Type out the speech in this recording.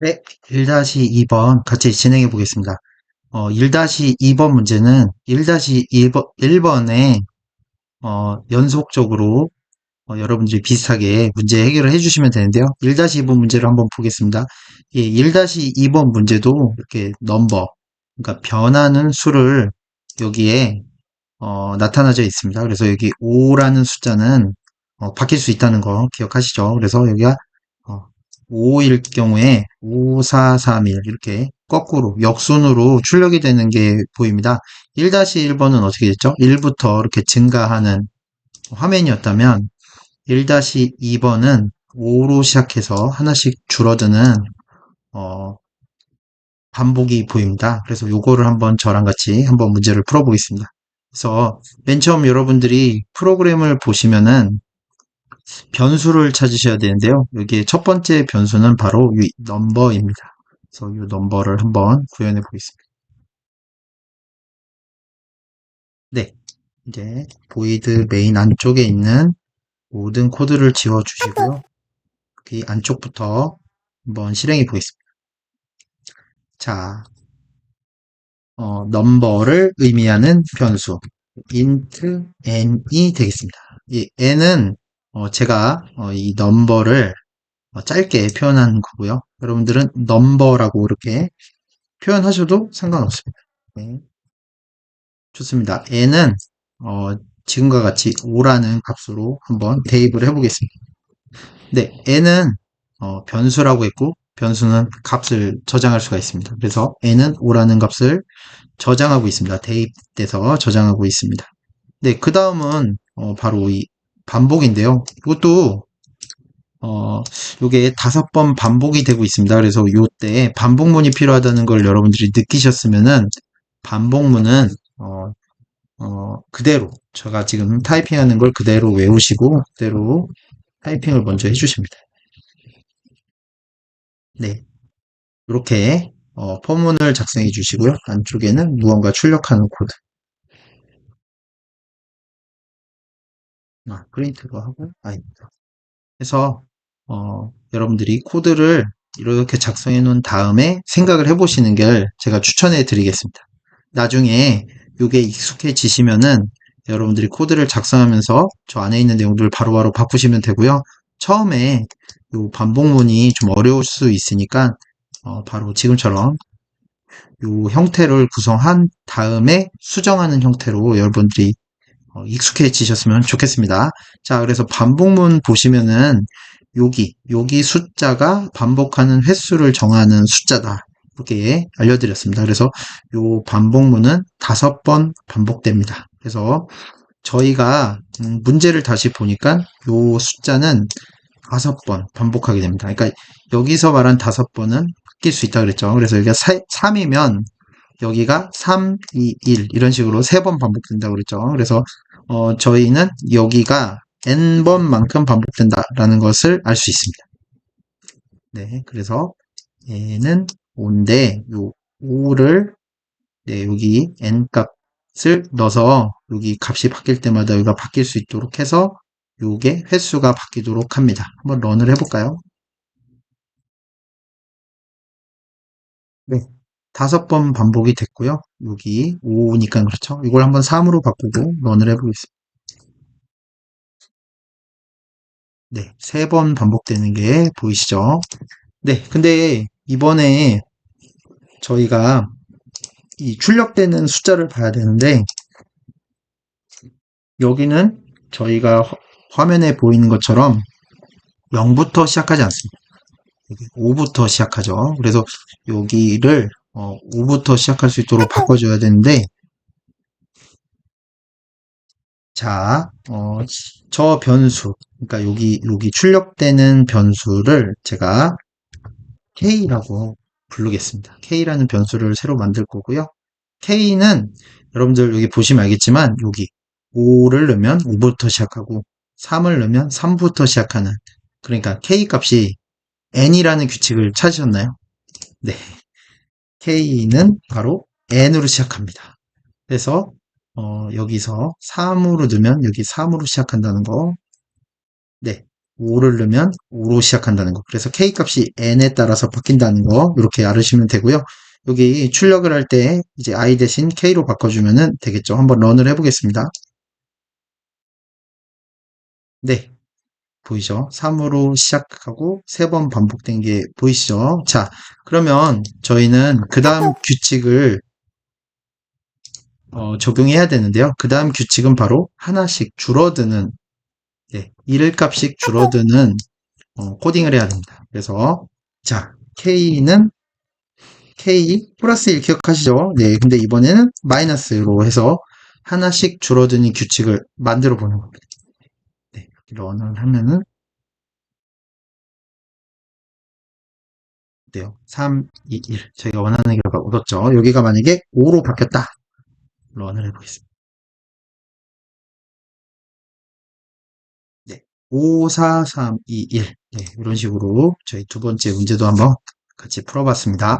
네, 1-2번 같이 진행해 보겠습니다. 어, 1-2번 문제는 1-1번, 1번에 어, 연속적으로 어, 여러분들이 비슷하게 문제 해결을 해주시면 되는데요. 1-2번 문제를 한번 보겠습니다. 예, 1-2번 문제도 이렇게 넘버, 그러니까 변하는 수를 여기에 어, 나타나져 있습니다. 그래서 여기 5라는 숫자는 어, 바뀔 수 있다는 거 기억하시죠? 그래서 여기가 어, 5일 경우에 5, 4, 3, 1 이렇게 거꾸로 역순으로 출력이 되는 게 보입니다. 1-1번은 어떻게 됐죠? 1부터 이렇게 증가하는 화면이었다면 1-2번은 5로 시작해서 하나씩 줄어드는 어, 반복이 보입니다. 그래서 요거를 한번 저랑 같이 한번 문제를 풀어보겠습니다. 그래서 맨 처음 여러분들이 프로그램을 보시면은 변수를 찾으셔야 되는데요. 여기에 첫 번째 변수는 바로 이 넘버입니다. 그래서 이 넘버를 한번 구현해 보겠습니다. 네. 이제 보이드 메인 안쪽에 있는 모든 코드를 지워 주시고요. 여기 안쪽부터 한번 실행해 보겠습니다. 자, 어, 넘버를 의미하는 변수 int n이 되겠습니다. 이 n은 어, 제가 어, 이 넘버를 어, 짧게 표현한 거고요. 여러분들은 넘버라고 이렇게 표현하셔도 상관없습니다. 네. 좋습니다. n은 어, 지금과 같이 5라는 값으로 한번 대입을 해보겠습니다. 네, n은 어, 변수라고 했고 변수는 값을 저장할 수가 있습니다. 그래서 n은 5라는 값을 저장하고 있습니다. 대입돼서 저장하고 있습니다. 네, 그 다음은 어, 바로 이 반복인데요. 이것도 어, 요게 다섯 번 반복이 되고 있습니다. 그래서 요때 반복문이 필요하다는 걸 여러분들이 느끼셨으면은 반복문은 어, 어, 그대로 제가 지금 타이핑하는 걸 그대로 외우시고 그대로 타이핑을 먼저 해주십니다. 네, 이렇게 어, 포문을 작성해 주시고요. 안쪽에는 무언가 출력하는 코드. 아, 프린트로 하고 아닙니다. 그래서 어, 여러분들이 코드를 이렇게 작성해 놓은 다음에 생각을 해 보시는 걸 제가 추천해 드리겠습니다. 나중에 이게 익숙해지시면은 여러분들이 코드를 작성하면서 저 안에 있는 내용들을 바로바로 바꾸시면 되고요. 처음에 이 반복문이 좀 어려울 수 있으니까 어, 바로 지금처럼 이 형태를 구성한 다음에 수정하는 형태로 여러분들이 어, 익숙해지셨으면 좋겠습니다. 자, 그래서 반복문 보시면은 여기, 여기 숫자가 반복하는 횟수를 정하는 숫자다. 이렇게 알려드렸습니다. 그래서 이 반복문은 다섯 번 반복됩니다. 그래서 저희가 음, 문제를 다시 보니까 이 숫자는 다섯 번 반복하게 됩니다. 그러니까 여기서 말한 다섯 번은 바뀔 수 있다 그랬죠. 그래서 여기가 3이면 여기가 3, 2, 1 이런 식으로 세 번 반복된다 그랬죠. 그래서 어, 저희는 여기가 n번만큼 반복된다라는 것을 알 수 있습니다. 네, 그래서 얘는 5인데 요 5를 네, 여기 n 값을 넣어서 여기 값이 바뀔 때마다 여기가 바뀔 수 있도록 해서 요게 횟수가 바뀌도록 합니다. 한번 런을 해볼까요? 네. 다섯 번 반복이 됐고요. 여기 5니까 그렇죠. 이걸 한번 3으로 바꾸고 런을 해보겠습니다. 네, 세 번 반복되는 게 보이시죠? 네, 근데 이번에 저희가 이 출력되는 숫자를 봐야 되는데 여기는 저희가 화면에 보이는 것처럼 0부터 시작하지 않습니다. 5부터 시작하죠. 그래서 여기를 5부터 시작할 수 있도록 바꿔줘야 되는데 자, 어, 저 변수, 그러니까 여기 여기 출력되는 변수를 제가 k라고 부르겠습니다. k라는 변수를 새로 만들 거고요. k는 여러분들 여기 보시면 알겠지만 여기 5를 넣으면 5부터 시작하고 3을 넣으면 3부터 시작하는 그러니까 k 값이 n이라는 규칙을 찾으셨나요? 네. K는 바로 n으로 시작합니다. 그래서 어, 여기서 3으로 넣으면 여기 3으로 시작한다는 거. 네. 5를 넣으면 5로 시작한다는 거. 그래서 k 값이 n에 따라서 바뀐다는 거 이렇게 알으시면 되고요. 여기 출력을 할 때 이제 i 대신 k로 바꿔주면 되겠죠. 한번 런을 해보겠습니다. 네. 보이죠? 3으로 시작하고 세 번 반복된 게 보이시죠? 자, 그러면 저희는 그 다음 규칙을 어, 적용해야 되는데요. 그 다음 규칙은 바로 하나씩 줄어드는 네, 1일 값씩 줄어드는 어, 코딩을 해야 됩니다. 그래서 자, k는 k 플러스 1 기억하시죠? 네, 근데 이번에는 마이너스로 해서 하나씩 줄어드는 규칙을 만들어 보는 겁니다. 네, 런을 하면은 어때요? 3, 2, 1 저희가 원하는 결과 얻었죠? 여기가 만약에 5로 바뀌었다. 런을 해보겠습니다. 네, 5, 4, 3, 2, 1 네, 이런 식으로 저희 두 번째 문제도 한번 같이 풀어봤습니다.